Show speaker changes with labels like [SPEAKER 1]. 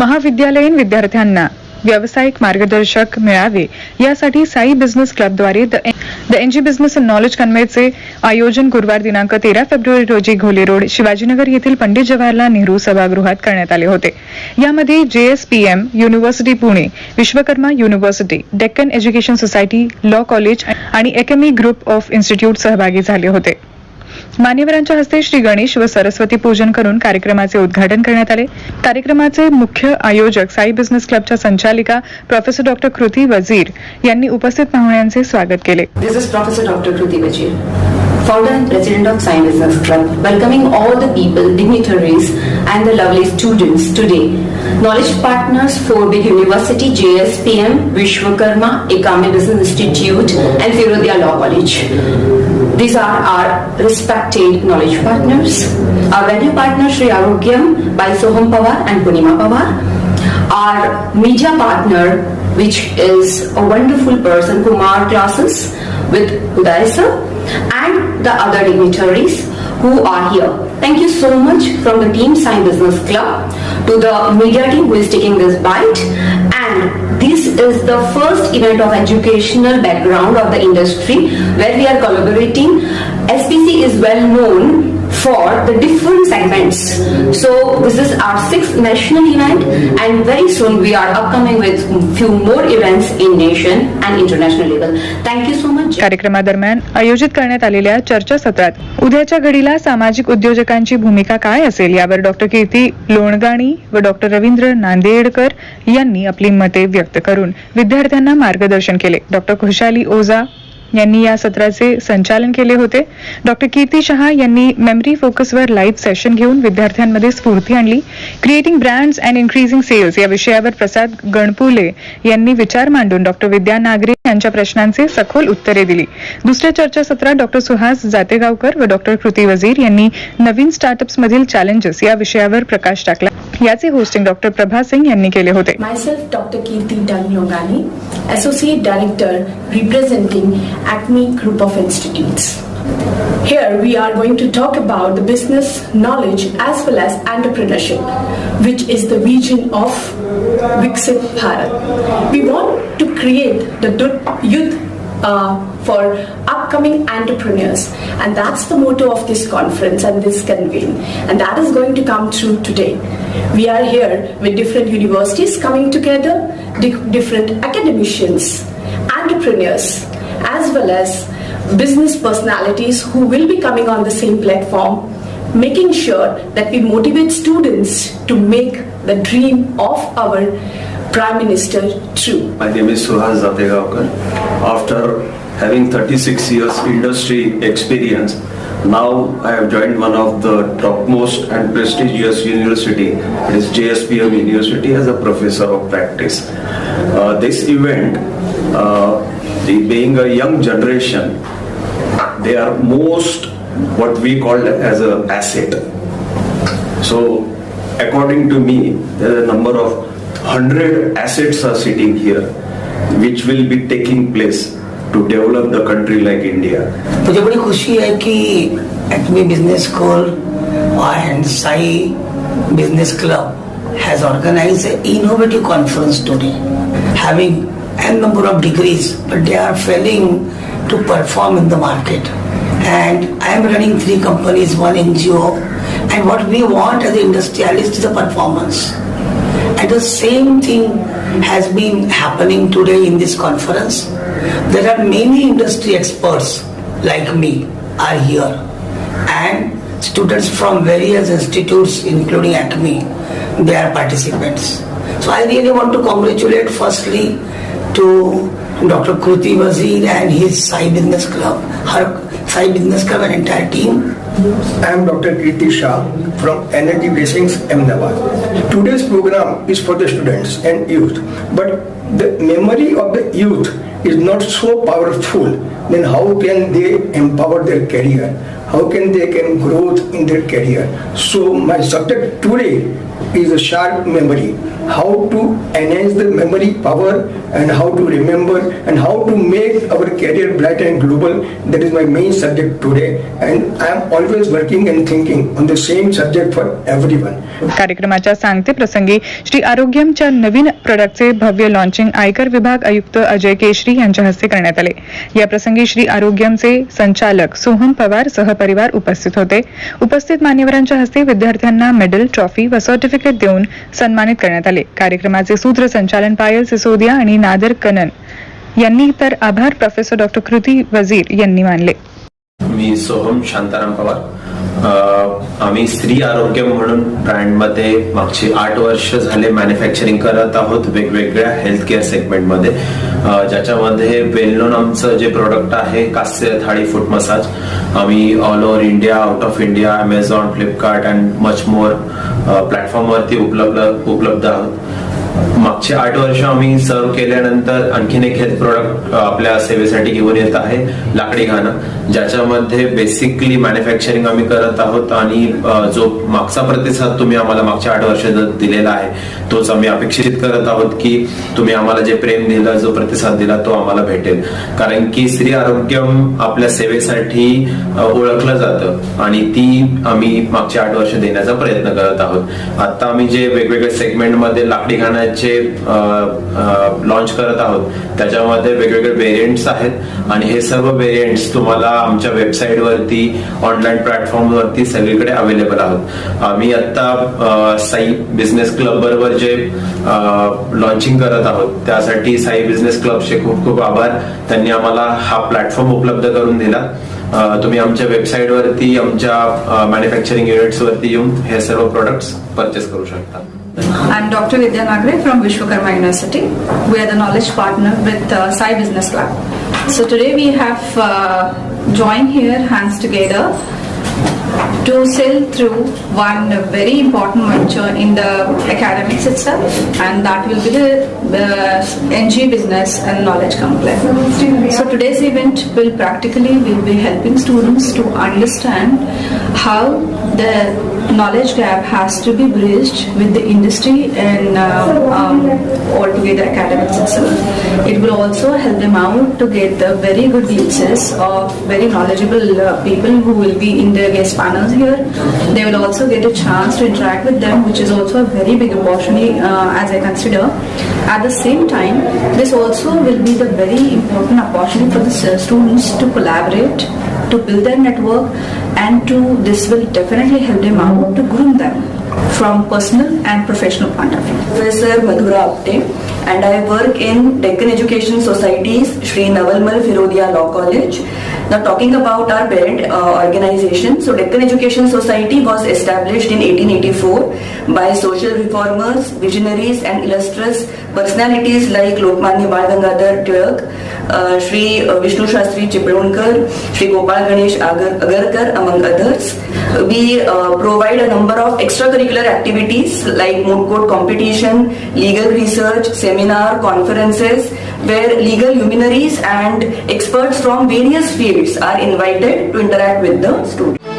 [SPEAKER 1] महाविद्यालयीन विद्यार्थ्यांना व्यावसायिक मार्गदर्शक मिळावे. यासाठी Sai business क्लबद्वारे the NG business and knowledge कन्व्हेचे आयोजन गुरुवार दिनांक तेरा फेब्रुवारी रोजी घोले रोड शिवाजीनगर येथील पंडित जवाहरलाल नेहरू सभागृहात करण्यात आले होते. यामध्ये JSPM university Pune Vishwakarma university Deccan education society law college आणि एकेमी ग्रुप ऑफ इन्स्टिट्यूट सहभागी झाले होते. मान्यवरांच्या हस्ते श्री गणेश व सरस्वती पूजन करून कार्यक्रमाचे उद्घाटन करण्यात आले कार्यक्रमाचे मुख्य आयोजक साई बिझनेस क्लबच्या संचालिका प्रोफेसर डॉक्टर कृती वजीर यांनी उपस्थित पाहुण्यांचे स्वागत केले
[SPEAKER 2] This is Professor Dr. Kruti Vajir, founder and president of Science Business Club, welcoming all the people, dignitaries, and the lovely students today. Knowledge partners for big university, JSPM, Vishwakarma, Ekame Business Institute, and Firodia Law College. These are our respected knowledge partners. Our venue partners, Sri Arogyam by Soham Pawar and Punima Pawar. Our media partner, which is a wonderful person, Kumar Classes with Uday sir, and the other dignitaries who are here. Thank you so much from the Team Sign Business Club to the media team who is taking this bite. And this is the first event of educational background of the industry where we are collaborating. SPC is well known for the different segments. So this is our sixth national event and very soon we are upcoming with few more events in nation and international level. Thank you so much.
[SPEAKER 1] कार्यक्रमादरम्यान आयोजित करण्यात आलेल्या चर्चासत्रात उद्याच्या घडीला सामाजिक उद्योजकांची भूमिका काय असेल यावर डॉक्टर कीर्ती लोणगाणी व डॉक्टर रवींद्र नांदेडकर यांनी आपली मते व्यक्त करून विद्यार्थ्यांना मार्गदर्शन केले डॉक्टर खुशाली ओझा यांनी या सत्राचे संचालन केले होते. डॉक्टर कीर्ती शहा यांनी मेमरी फोकसवर लाईव्ह सेशन घेऊन विद्यार्थ्यांमध्ये स्फूर्ती आणली. Creating brands and increasing sales या विषयावर प्रसाद गणपुले यांनी विचार मांडून डॉक्टर विद्या नागरे यांच्या प्रश्नांचे सखोल उत्तरे दिली. दुसऱ्या चर्चासत्रात डॉक्टर सुहास जातेगावकर व डॉक्टर कृती वजीर यांनी नवीन स्टार्टअप्स मधील चॅलेंजेस या विषयावर प्रकाश टाकला. याचे होस्टिंग डॉक्टर प्रभा सिंग यांनी केले होते.
[SPEAKER 3] Associate Director representing Acme Group of Institutes. Here we are going to talk about the business knowledge as well as entrepreneurship, which is the vision of Viksit Bharat. We want to create the youth uh, for upcoming entrepreneurs. And that's the motto of this conference and this convene and that is going to come true today. We are here with different universities coming together di- different academicians entrepreneurs as well as business personalities who will be coming on the same platform making sure that we motivate students to make the dream of our prime minister true.
[SPEAKER 4] My name is Suhas Zategaonkar. After having 36 years industry experience, now I have joined one of the topmost and prestigious university, it is JSPM University as a professor of practice. Uh, this event, uh, the, being a young generation, they are most what we call as a asset. So, according to me, there are a number of hundred assets are sitting here, which will be taking place to develop the country like India
[SPEAKER 5] मुझे बड़ी खुशी है कि Acme business school and Sai business club has organized an innovative conference today having n number of degrees but they are failing to perform in the market and i am running three companies one ngo and what we want as an industrialist is a performance and the same thing has been happening today in this conference. There are many industry experts like me are here and students from various institutes including Acme, they are participants. So I really want to congratulate firstly to Dr. Kruti Wazir and his Sai Business Club, her Sai Business Club and entire team
[SPEAKER 6] I am Dr. Kirti Shah from Energy Blessings Ahmedabad. Today's program is for the students and youth, but the memory of the youth is not so powerful. Then how can they empower their career? how can they can growth in their career. So my subject today is a sharp memory, how to enhance the memory power and how to remember and how to make our career bright and global. That is my main subject today and I am always working and thinking on the same subject for everyone.
[SPEAKER 1] कार्यक्रमाच्या सांगते प्रसंगी श्री आरोग्यमच्या नवीन प्रोडक्टचे भव्य launching आयकर विभाग आयुक्त अजय केशरी यांच्या हस्ते करण्यात आले या प्रसंगी श्री आरोग्यमचे संचालक सोहम पवार सहपरिवार उपस्थित होते उपस्थित मान्यवरांच्या हस्ते विद्यार्थ्यांना मेडल ट्रॉफी व सर्टिफिकेट देऊन सन्मानित करण्यात आले. कार्यक्रमाचे सूत्रसंचालन पायल सिसोदिया आणि नादर कनन यांनी तर आभार प्रोफेसर डॉक्टर कृती वजीर यांनी मानले.
[SPEAKER 7] मी सोहम शांताराम पवार. आम्ही स्त्री आरोग्य म्हणून ब्रँडमध्ये मागची आठ वर्ष झाले मॅन्युफॅक्चरिंग करत आहोत वेगवेगळ्या हेल्थ केअर सेगमेंटमध्ये ज्याच्यामध्ये वेलनोन आमचं जे प्रोडक्ट आहे कास्य थाळी फूट मसाज आम्ही all over India out of India Amazon Flipkart and much more प्लॅटफॉर्मवरती उपलब्ध उपलब्ध आहोत. मागचे आठ वर्ष आम्ही सर्व केल्यानंतर आणखीन एक हेल्थ प्रोडक्ट आपल्या सेवेसाठी घेऊन येत आहे लाकडी घाणं. ज्याच्यामध्ये बेसिकली मॅन्युफॅक्चरिंग आम्ही करत आहोत आणि जो मागचा प्रतिसाद तुम्ही आम्हाला मागच्या आठ वर्ष दिलेला आहे तोच आम्ही अपेक्षित करत आहोत की तुम्ही आम्हाला जे प्रेम दिलं जो प्रतिसाद दिला तो आम्हाला भेटेल. कारण की स्त्री आरोग्यम आपल्या सेवेसाठी ओळखलं जातं आणि ती आम्ही मागच्या आठ वर्ष देण्याचा प्रयत्न करत आहोत. आता आम्ही जे वेगवेगळ्या सेगमेंटमध्ये लाकडी घाण्याचे लॉन्च करत आहोत त्याच्यामध्ये वेगवेगळे वेरियंट्स आहेत आणि हे सर्व वेरियंट्स तुम्हाला आमच्या वेबसाईट वरती ऑनलाईन प्लॅटफॉर्मवरती सगळीकडे अवेलेबल आहोत. आम्ही आता साई बिझनेस क्लब बरोबर जे लॉन्चिंग करत आहोत त्यासाठी साई बिझनेस क्लबचे खूप खूप आभार. त्यांनी आम्हाला हा प्लॅटफॉर्म उपलब्ध करून दिला. तुम्ही आमच्या वेबसाईट वरती आमच्या मॅन्युफॅक्चरिंग युनिट्सवरती येऊन हे सर्व प्रोडक्ट्स परचेस करू शकता.
[SPEAKER 8] I'm Dr. Vidya Nagre from Vishwakarma University. We are the knowledge partner with uh, Sai Business Lab. So today we have uh, joined here hands together to sail through one very important venture in the academics itself and that will be the uh, NG Business and Knowledge Complex. So today's event will practically will be helping students to understand how the knowledge gap has to be bridged with the industry and uh, um, altogether academics itself. It will also help them out to get the very good glimpses of very knowledgeable uh, people who will be in the guest panels here. They will also get a chance to interact with them, which is also a very big opportunity uh, as I consider. At the same time, this also will be the very important opportunity for the students to collaborate, to build their network, and to this will definitely help them out to groom them from personal and professional point of view.
[SPEAKER 9] Professor Madhura Apte and I work in Deccan Education Society's Sri Navalmal Firodia Law College. Now talking about our parent uh, organization, so Deccan Education Society was established in 1884 by social reformers, visionaries and illustrious personalities like Lokmanya Bal Gangadhar Tilak, uh, Sri uh, Vishnu Shastri Chiplonker, Sri Gopal Ganesh Agar- Agarkar among others. We uh, provide a number of extracurricular activities like moot court competition, legal research, seminar, conferences where legal luminaries and experts from various fields are invited to interact with the students.